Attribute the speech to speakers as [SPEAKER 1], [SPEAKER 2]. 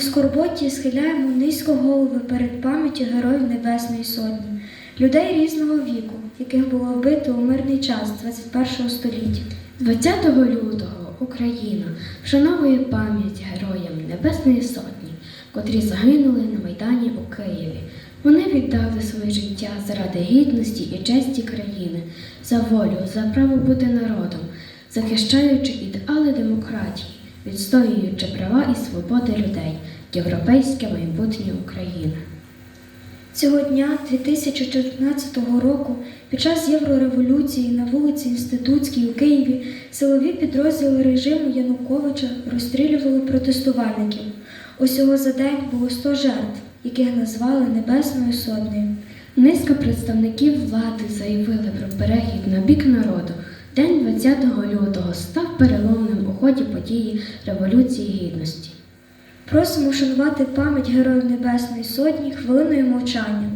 [SPEAKER 1] скорботі схиляємо низько голови перед пам'яттю Героїв Небесної Сотні, людей різного віку, яких було вбито у мирний час 21 століття.
[SPEAKER 2] 20 лютого Україна вшановує пам'ять героям Небесної Сотні, котрі загинули на Майдані у Києві. Вони віддали своє життя заради гідності і честі країни, за волю, за право бути народом, захищаючи ідеали демократії, відстоюючи права і свободи людей, європейське майбутнє України.
[SPEAKER 1] Цього дня 2014 року під час Єврореволюції на вулиці Інститутській у Києві силові підрозділи режиму Януковича розстрілювали протестувальників. Усього за день було 100 жертв, яких назвали Небесною Сотнею.
[SPEAKER 2] Низка представників влади заявили про перехід на бік народу. День 20 лютого став переломним ході події Революції Гідності.
[SPEAKER 1] Просимо вшанувати пам'ять Героїв Небесної Сотні хвилиною мовчання.